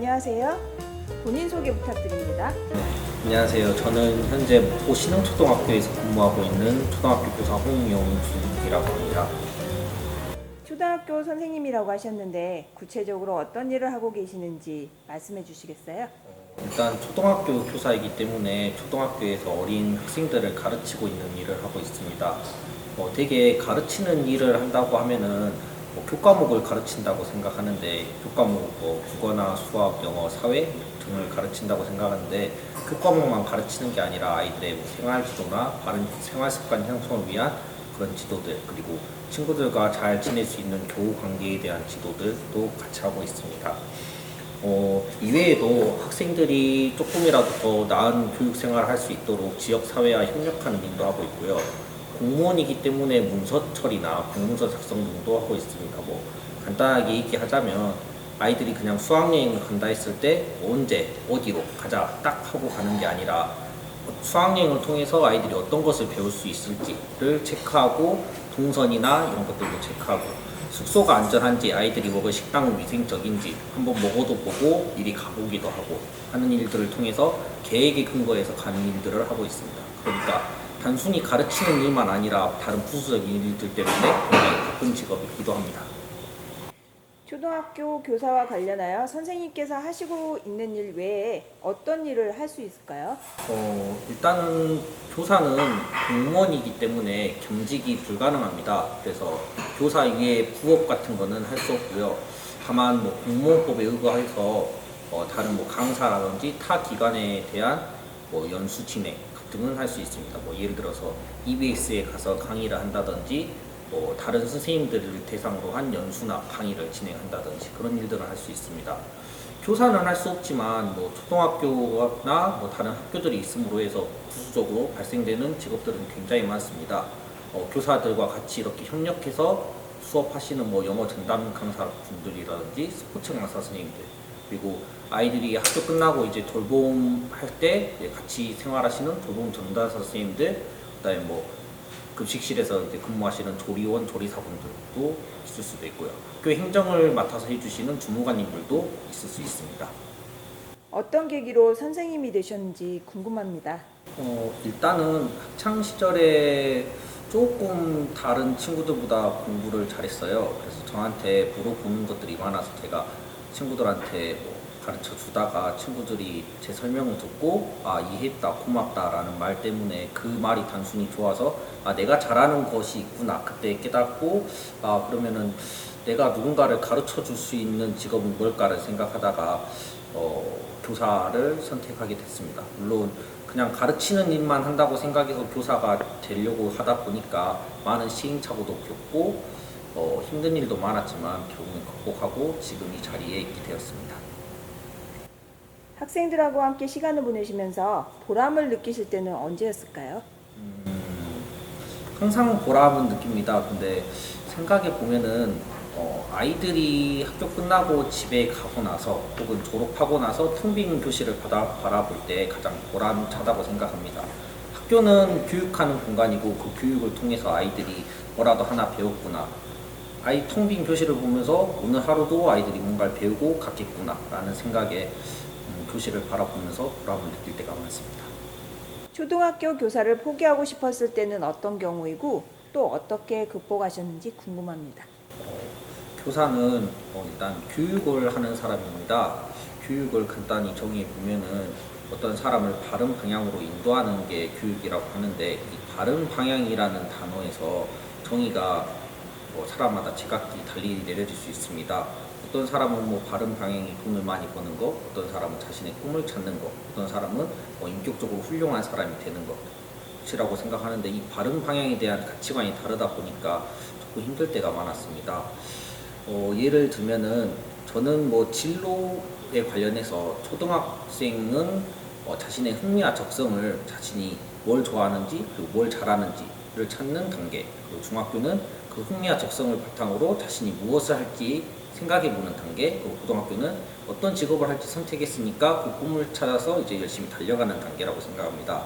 안녕하세요. 본인 소개 부탁드립니다. 안녕하세요. 저는 현재 목포 신흥초등학교에서 근무하고 있는 초등학교 교사 홍용준이라고 합니다. 초등학교 선생님이라고 하셨는데 구체적으로 어떤 일을 하고 계시는지 말씀해 주시겠어요? 일단 초등학교 교사이기 때문에 초등학교에서 어린 학생들을 가르치고 있는 일을 하고 있습니다. 어, 되게 가르치는 일을 한다고 하면은 뭐 교과목을 가르친다고 생각하는데 교과목 뭐 국어나 수학, 영어, 사회 등을 가르친다고 생각하는데 교과목만 가르치는 게 아니라 아이들의 뭐 생활 지도나 바른 생활 습관 형성을 위한 그런 지도들 그리고 친구들과 잘 지낼 수 있는 교우 관계에 대한 지도들도 같이 하고 있습니다. 어, 이외에도 학생들이 조금이라도 더 나은 교육 생활을 할 수 있도록 지역 사회와 협력하는 일도 하고 있고요. 공무원이기 때문에 문서 처리나 공문서 작성 등도 하고 있습니다. 뭐 간단하게 얘기하자면 아이들이 그냥 수학여행을 간다 했을 때 언제 어디로 가자 딱 하고 가는 게 아니라 수학여행을 통해서 아이들이 어떤 것을 배울 수 있을지를 체크하고 동선이나 이런 것들도 체크하고 숙소가 안전한지 아이들이 먹을 식당은 위생적인지 한번 먹어도 보고 미리 가보기도 하고 하는 일들을 통해서 계획에 근거해서 가는 일들을 하고 있습니다. 그러니까 단순히 가르치는 일만 아니라 다른 부수적인 일들 때문에 굉장히 바쁜 직업이기도 합니다. 초등학교 교사와 관련하여 선생님께서 하시고 있는 일 외에 어떤 일을 할 수 있을까요? 어, 일단은 교사는 공무원이기 때문에 겸직이 불가능합니다. 그래서 교사 이외에 부업 같은 거는 할 수 없고요. 다만 뭐 공무원법에 의거해서 어, 다른 뭐 강사라든지 타 기관에 대한 뭐 연수 진행 등은 할수 있습니다. 뭐 예를 들어서 EBS에 가서 강의를 한다든지 뭐 다른 선생님들을 대상으로 한 연수나 강의를 진행한다든지 그런 일들을 할 수 있습니다. 교사는 할 수 없지만 뭐 초등학교나 뭐 다른 학교들이 있음으로 해서 부수적으로 발생되는 직업들은 굉장히 많습니다. 어, 교사들과 같이 이렇게 협력해서 수업하시는 뭐 영어 전담 강사 분들이라든지 스포츠 강사 선생님들 그리고 아이들이 학교 끝나고 이제 돌봄 할 때 같이 생활하시는 돌봄 전담사 선생님들 그다음에 뭐 급식실에서 이제 근무하시는 조리원, 조리사분들도 있을 수도 있고요. 학교 행정을 맡아서 해주시는 주무관님들도 있을 수 있습니다. 어떤 계기로 선생님이 되셨는지 궁금합니다. 어, 일단은 학창 시절에 조금 다른 친구들보다 공부를 잘했어요. 그래서 저한테 물어보는 것들이 많아서 제가 친구들한테 뭐 가르쳐 주다가 친구들이 제 설명을 듣고 아 이해했다 고맙다라는 말 때문에 그 말이 단순히 좋아서 아 내가 잘하는 것이 있구나 그때 깨닫고 아 그러면은 내가 누군가를 가르쳐 줄 수 있는 직업은 뭘까를 생각하다가 어, 교사를 선택하게 됐습니다. 물론 그냥 가르치는 일만 한다고 생각해서 교사가 되려고 하다 보니까 많은 시행착오도 겪고 어, 힘든 일도 많았지만 결국은 극복하고 지금 이 자리에 있게 되었습니다. 학생들하고 함께 시간을 보내시면서 보람을 느끼실 때는 언제였을까요? 항상 보람은 느낍니다. 근데 생각해 보면은 어, 아이들이 학교 끝나고 집에 가고 나서 혹은 졸업하고 나서 텅 빈 교실을 받아, 바라볼 때 가장 보람차다고 생각합니다. 학교는 교육하는 공간이고 그 교육을 통해서 아이들이 뭐라도 하나 배웠구나. 아이 텅 빈 교실을 보면서 오늘 하루도 아이들이 뭔가를 배우고 갔겠구나 라는 생각에 음, 교실을 바라보면서 보람을 느낄 때가 많습니다. 초등학교 교사를 포기하고 싶었을 때는 어떤 경우이고 또 어떻게 극복하셨는지 궁금합니다. 교사는 어, 일단 교육을 하는 사람입니다. 교육을 간단히 정의해 보면은 어떤 사람을 바른 방향으로 인도하는 게 교육이라고 하는데 이 바른 방향이라는 단어에서 정의가 뭐 사람마다 제각기 달리 내려질 수 있습니다. 어떤 사람은 뭐 바른 방향이 돈을 많이 버는 거, 어떤 사람은 자신의 꿈을 찾는 거, 어떤 사람은 뭐 인격적으로 훌륭한 사람이 되는 것이라고 생각하는데 이 바른 방향에 대한 가치관이 다르다 보니까 조금 힘들 때가 많았습니다. 어, 예를 들면은 저는 뭐 진로에 관련해서 초등학생은 어, 자신의 흥미와 적성을 자신이 뭘 좋아하는지 그리고 뭘 잘하는지를 찾는 단계 그리고 중학교는 그 흥미와 적성을 바탕으로 자신이 무엇을 할지 생각해보는 단계 그리고 고등학교는 어떤 직업을 할지 선택했으니까 그 꿈을 찾아서 이제 열심히 달려가는 단계라고 생각합니다.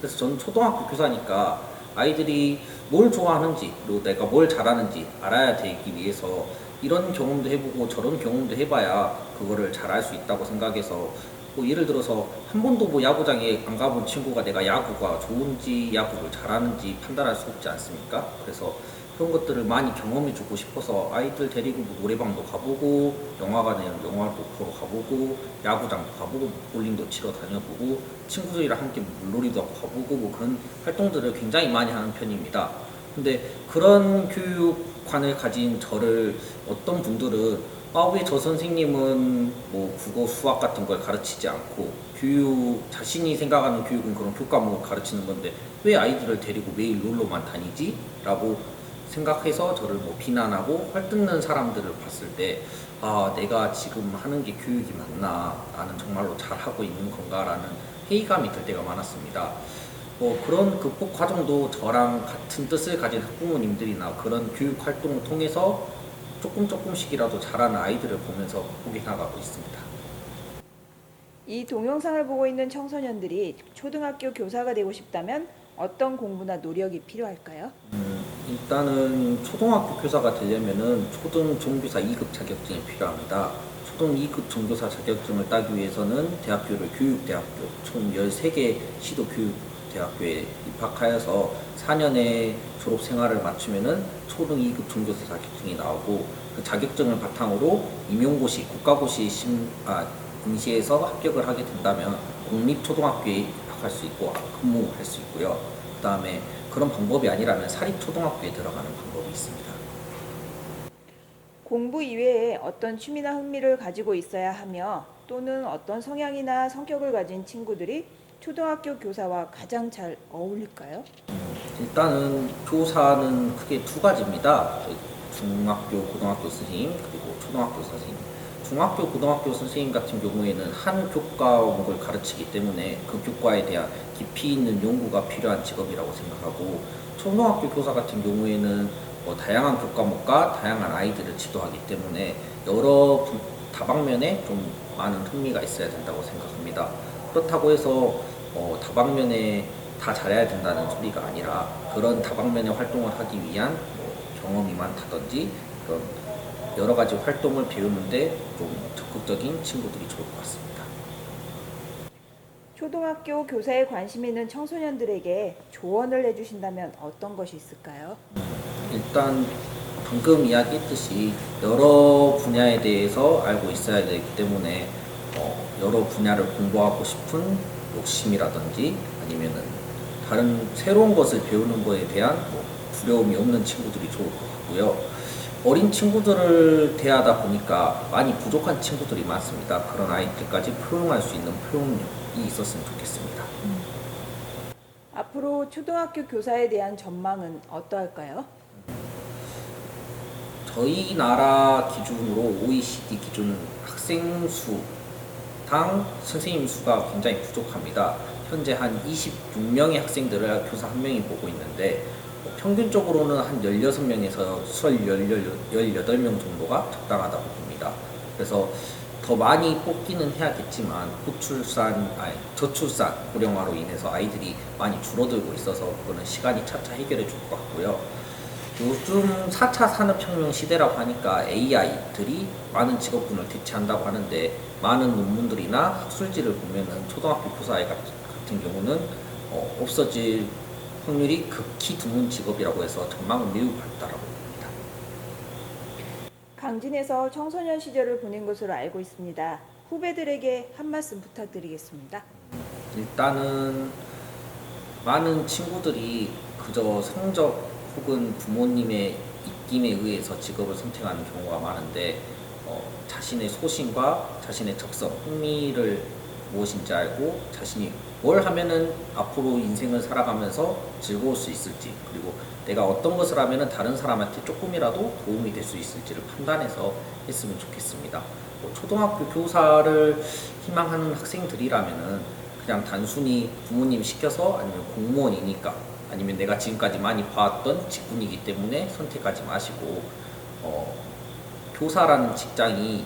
그래서 저는 초등학교 교사니까 아이들이 뭘 좋아하는지 그리고 내가 뭘 잘하는지 알아야 되기 위해서 이런 경험도 해보고 저런 경험도 해봐야 그거를 잘알수 있다고 생각해서 뭐 예를 들어서 한 번도 뭐 야구장에 안 가본 친구가 내가 야구가 좋은지 야구를 잘하는지 판단할 수 없지 않습니까? 그래서 그런 것들을 많이 경험해 주고 싶어서 아이들 데리고 뭐 노래방도 가보고 영화관에 영화도 보러 가보고 야구장도 가보고 볼링도 치러 다녀보고 친구들이랑 함께 물놀이도 하고 가보고 뭐 그런 활동들을 굉장히 많이 하는 편입니다. 근데 그런 교육관을 가진 저를 어떤 분들은 아 왜 저 선생님은 뭐 국어 수학 같은 걸 가르치지 않고 교육 자신이 생각하는 교육은 그런 교과목을 가르치는 건데 왜 아이들을 데리고 매일 놀러만 다니지? 라고 생각해서 저를 뭐 비난하고 헐뜯는 사람들을 봤을 때 아 내가 지금 하는 게 교육이 맞나 나는 정말로 잘하고 있는 건가라는 회의감이 들 때가 많았습니다. 뭐 그런 극복 과정도 저랑 같은 뜻을 가진 학부모님들이나 그런 교육 활동을 통해서 조금 조금씩이라도 잘하는 아이들을 보면서 극복해 나가고 있습니다. 이 동영상을 보고 있는 청소년들이 초등학교 교사가 되고 싶다면 어떤 공부나 노력이 필요할까요? 음, 일단은 초등학교 교사가 되려면은 초등 종교사 2급 자격증이 필요합니다. 초등 2급 종교사 자격증을 따기 위해서는 대학교를 교육대학교 총 13개 시도 교육대학교에 입학하여서 4년의 졸업 생활을 마치면은 초등 2급 종교사 자격증이 나오고 그 자격증을 바탕으로 임용고시, 국가고시 심, 아, 응시에서 합격을 하게 된다면 공립초등학교에 입학할 수 있고 근무할 수 있고요. 그 다음에 그런 방법이 아니라면 사립초등학교에 들어가는 방법이 있습니다. 공부 이외에 어떤 취미나 흥미를 가지고 있어야 하며 또는 어떤 성향이나 성격을 가진 친구들이 초등학교 교사와 가장 잘 어울릴까요? 일단은 교사는 크게 두 가지입니다. 중학교, 고등학교 선생님 그리고 초등학교 선생님. 중학교, 고등학교 선생님 같은 경우에는 한 교과목을 가르치기 때문에 그 교과에 대한 깊이 있는 연구가 필요한 직업이라고 생각하고 초등학교 교사 같은 경우에는 뭐 다양한 교과목과 다양한 아이들을 지도하기 때문에 여러 분- 다방면에 좀 많은 흥미가 있어야 된다고 생각합니다. 그렇다고 해서 어, 다방면에 다 잘해야 된다는 소리가 아니라 그런 다방면의 활동을 하기 위한 뭐 경험이 많다든지 그런 여러 가지 활동을 배우는데 좀 적극적인 친구들이 좋을 것 같습니다. 초등학교 교사에 관심 있는 청소년들에게 조언을 해주신다면 어떤 것이 있을까요? 일단 방금 이야기했듯이 여러 분야에 대해서 알고 있어야 되기 때문에 어, 여러 분야를 공부하고 싶은 욕심이라든지 아니면은 다른 새로운 것을 배우는 거에 대한 뭐 두려움이 없는 친구들이 좋을 것 같고요. 어린 친구들을 대하다 보니까 많이 부족한 친구들이 많습니다. 그런 아이들까지 포용할 수 있는 포용력이 있었으면 좋겠습니다. 앞으로 초등학교 교사에 대한 전망은 어떠할까요? 저희 나라 기준으로 OECD 기준 학생 수당 선생님 수가 굉장히 부족합니다. 현재 한 26명의 학생들을 교사 한 명이 보고 있는데 뭐 평균적으로는 한 16명에서 18명 정도가 적당하다고 봅니다. 그래서 더 많이 뽑기는 해야겠지만 고출산, 아니 저출산 고령화로 인해서 아이들이 많이 줄어들고 있어서 그거는 시간이 차차 해결해 줄 것 같고요. 요즘 4차 산업혁명 시대라고 하니까 AI들이 많은 직업군을 대체한다고 하는데 많은 논문들이나 학술지를 보면은 초등학교 교사의 같- 같은 경우는 어, 없어질 확률이 극히 드문 직업이라고 해서 전망은 매우 밝다라고 봅니다. 강진에서 청소년 시절을 보낸 것으로 알고 있습니다. 후배들에게 한 말씀 부탁드리겠습니다. 일단은 많은 친구들이 그저 성적 혹은 부모님의 입김에 의해서 직업을 선택하는 경우가 많은데 어, 자신의 소신과 자신의 적성, 흥미를 무엇인지 알고 자신이 뭘 하면은 앞으로 인생을 살아가면서 즐거울 수 있을지 그리고 내가 어떤 것을 하면은 다른 사람한테 조금이라도 도움이 될 수 있을지를 판단해서 했으면 좋겠습니다. 뭐 초등학교 교사를 희망하는 학생들이라면은 그냥 단순히 부모님이 시켜서 아니면 공무원이니까 아니면 내가 지금까지 많이 봐왔던 직군이기 때문에 선택하지 마시고 어, 교사라는 직장이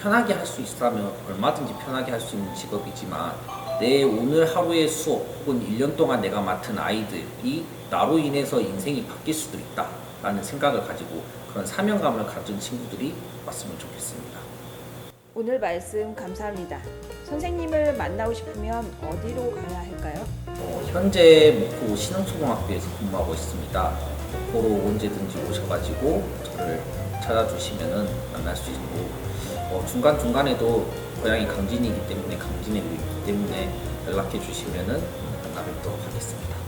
편하게 할 수 있다면 얼마든지 편하게 할 수 있는 직업이지만 내 오늘 하루의 수업 혹은 1년 동안 내가 맡은 아이들이 나로 인해서 인생이 바뀔 수도 있다 라는 생각을 가지고 그런 사명감을 가진 친구들이 왔으면 좋겠습니다. 오늘 말씀 감사합니다. 선생님을 만나고 싶으면 어디로 가야 할까요? 어, 현재 목포 신흥초등학교에서 근무하고 있습니다. 목포로 언제든지 오셔가지고 저를 찾아주시면 만날 수 있고 어, 중간 중간에도 고향이 강진이기 때문에 강진에 있기 때문에 연락해 주시면 만나 뵙도록 하겠습니다.